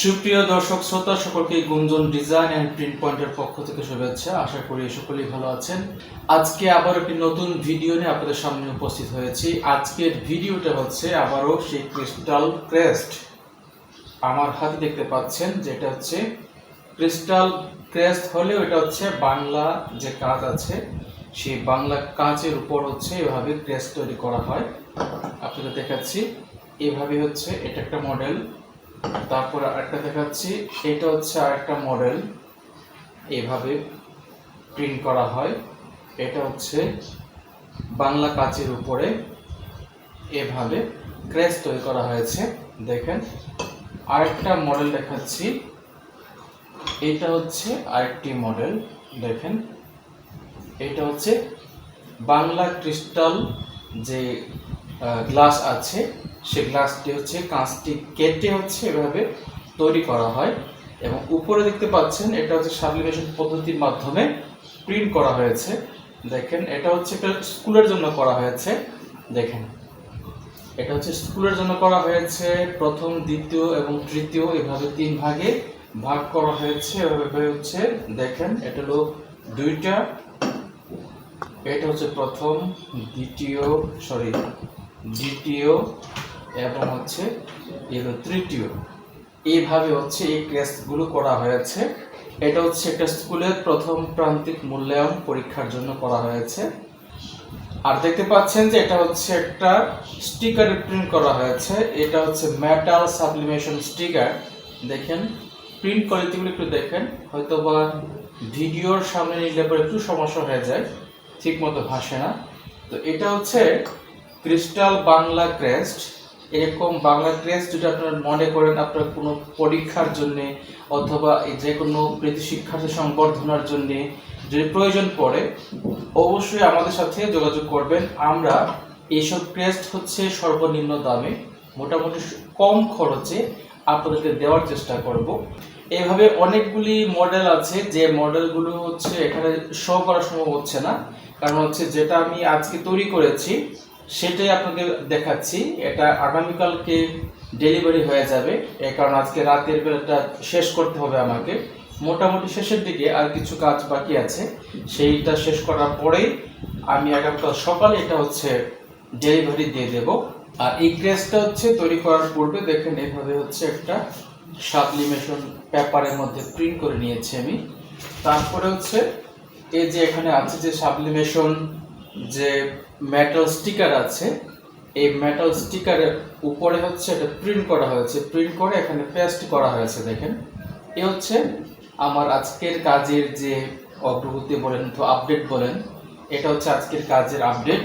সুপ্রিয় দর্শক, শ্রোতা সকলকে গুঞ্জন ডিজাইন অ্যান্ড প্রিন্ট পয়েন্টের পক্ষ থেকে শুভেচ্ছা। আশা করি সকলেই ভালো আছেন। আজকে আবার একটি নতুন ভিডিও নিয়ে আপনাদের সামনে উপস্থিত হয়েছি। আজকের ভিডিওটা হচ্ছে আবারও সেই ক্রিস্টাল ক্রেস্ট। আমার হাতে দেখতে পাচ্ছেন যেটা হচ্ছে ক্রিস্টাল ক্রেস্ট হলেও এটা হচ্ছে বাংলা যে কাজ আছে, সেই বাংলা কাজের উপর হচ্ছে এভাবে ক্রেস্ট তৈরি করা হয়। আপনাদের দেখাচ্ছি। এভাবে হচ্ছে এটা একটা মডেল। তারপর আরেকটা দেখাচ্ছি। এটা হচ্ছে আরেকটা মডেল এভাবে প্রিন্ট করা হয়। এটা হচ্ছে বাংলা কাচের উপরে এভাবে ক্রেস তৈরি করা হয়েছে। দেখেন, আরেকটা মডেল দেখাচ্ছি। এটা হচ্ছে আরেকটি মডেল দেখেন, এটা হচ্ছে বাংলা ক্রিস্টাল যে গ্লাস আছে সে গ্লাসটি হচ্ছে, কাঁচটি কেটে হচ্ছে, এভাবে তৈরি করা হয়। এবং উপরে দেখতে পাচ্ছেন, এটা হচ্ছে সাবলিমেশন পদ্ধতির মাধ্যমে প্রিন্ট করা হয়েছে। দেখেন, এটা হচ্ছে একটা স্কুলের জন্য করা হয়েছে। দেখেন, এটা হচ্ছে স্কুলের জন্য করা হয়েছে। প্রথম, দ্বিতীয় এবং তৃতীয় এভাবে তিন ভাগে ভাগ করা হয়েছে, এভাবে হচ্ছে। দেখেন, এটা হলো দুইটা, এটা হচ্ছে প্রথম, দ্বিতীয় সরি দ্বিতীয় এবং হচ্ছে এলো তৃতীয়। এইভাবে হচ্ছে এই ক্রেসগুলো করা হয়েছে। এটা হচ্ছে একটা স্কুলের প্রথম প্রান্তিক মূল্যায়ন পরীক্ষার জন্য করা হয়েছে। আর দেখতে পাচ্ছেন যে এটা হচ্ছে একটা স্টিকার প্রিন্ট করা হয়েছে। এটা হচ্ছে মেটাল সাবলিমেশন স্টিকার দেখেন প্রিন্ট কোয়ালিটিগুলো একটু দেখেন। হয়তো বা ভিডিওর সামনে নিলে পরে একটু সমস্যা হয়ে যায় ঠিক মতো ভাসে না। তো এটা হচ্ছে ক্রিস্টাল বাংলা ক্রেস্ট এরকম বাংলা ক্রেস্ট যদি আপনারা মনে করেন আপনার কোনো পরীক্ষার জন্যে অথবা যে কোনো কৃতি শিক্ষার্থী সংবর্ধনার জন্যে যদি প্রয়োজন পড়ে, অবশ্যই আমাদের সাথে যোগাযোগ করবেন। আমরা এইসব ক্রেস্ট হচ্ছে সর্বনিম্ন দামে, মোটামুটি কম খরচে আপনাদেরকে দেওয়ার চেষ্টা করব। এভাবে অনেকগুলি মডেল আছে, যে মডেলগুলো হচ্ছে এখানে শো করা সম্ভব হচ্ছে না। কারণ হচ্ছে যেটা আমি আজকে তৈরি করেছি সেটাই আপনাকে দেখাচ্ছি। এটা আগামীকালকে ডেলিভারি হয়ে যাবে। এ কারণ আজকে রাতের বেলাটা শেষ করতে হবে আমাকে। মোটামুটি শেষের দিকে আর কিছু কাজ বাকি আছে। সেইটা শেষ করার পরেই আমি আগামীকাল সকালে এটা হচ্ছে ডেলিভারি দিয়ে দেব। আর এই ক্রেসটা হচ্ছে তৈরি করার পূর্বে দেখেন, এভাবে হচ্ছে একটা সাবলিমেশন পেপারের মধ্যে প্রিন্ট করে নিয়েছি আমি। তারপরে হচ্ছে এই যে এখানে আছে যে সাবলিমেশন যে মেটাল স্টিকার আছে। এই মেটাল স্টিকারের উপরে হচ্ছে এটা প্রিন্ট করা হয়েছে। প্রিন্ট করে এখানে পেস্ট করা হয়েছে, দেখেন। এ হচ্ছে আমার আজকের কাজের যে অগ্রগতি বলেন তো আপডেট বলেন, এটা হচ্ছে আজকের কাজের আপডেট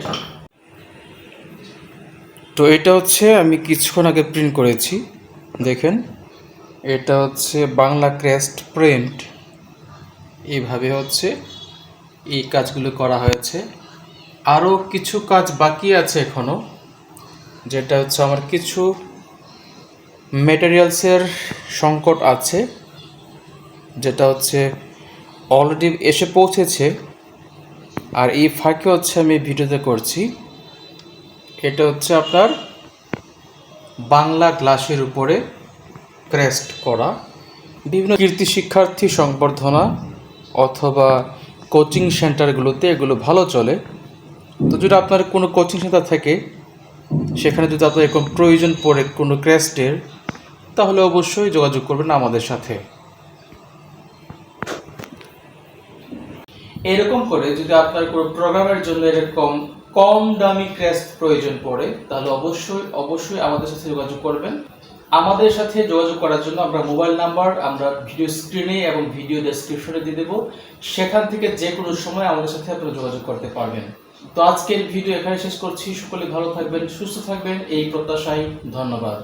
তো এটা হচ্ছে আমি কিছুক্ষণ আগে প্রিন্ট করেছি, দেখেন। এটা হচ্ছে বাংলা ক্রেস্ট প্রিন্ট এইভাবে হচ্ছে এই কাজগুলো করা হয়েছে। আরও কিছু কাজ বাকি আছে এখনও যেটা হচ্ছে আমার কিছু মেটেরিয়ালসের সংকট আছে, যেটা হচ্ছে অলরেডি এসে পৌঁছেছে, আর এই ফাঁকে হচ্ছে আমি ভিডিওতে করছি। এটা হচ্ছে আপনার বাংলা গ্লাসের উপরে ক্রেস্ট করা। বিভিন্ন কীর্তি শিক্ষার্থী সংবর্ধনা অথবা কোচিং সেন্টারগুলোতে এগুলো ভালো চলে। তো যদি আপনার কোনো কোচিং সেন্টার থাকে, সেখানে যদি আপনার এরকম প্রয়োজন পড়ে কোনো ক্রেস্টের তাহলে অবশ্যই যোগাযোগ করবেন আমাদের সাথে। এরকম করে যদি আপনার কোনো প্রোগ্রামের জন্য এরকম কম দামি ক্রেস্ট প্রয়োজন পড়ে, তাহলে অবশ্যই অবশ্যই আমাদের সাথে যোগাযোগ করবেন। আমাদের সাথে যোগাযোগ করার জন্য আমরা মোবাইল নাম্বার আমরা ভিডিও স্ক্রিনে এবং ভিডিও ডেসক্রিপশনে দিয়ে দেবো। সেখান থেকে যে কোনো সময় আমাদের সাথে আপনারা যোগাযোগ করতে পারবেন। তো আজকের ভিডিও এখানে শেষ করছি। সকলে ভালো থাকবেন সুস্থ থাকবেন। এই প্রত্যাশায় ধন্যবাদ।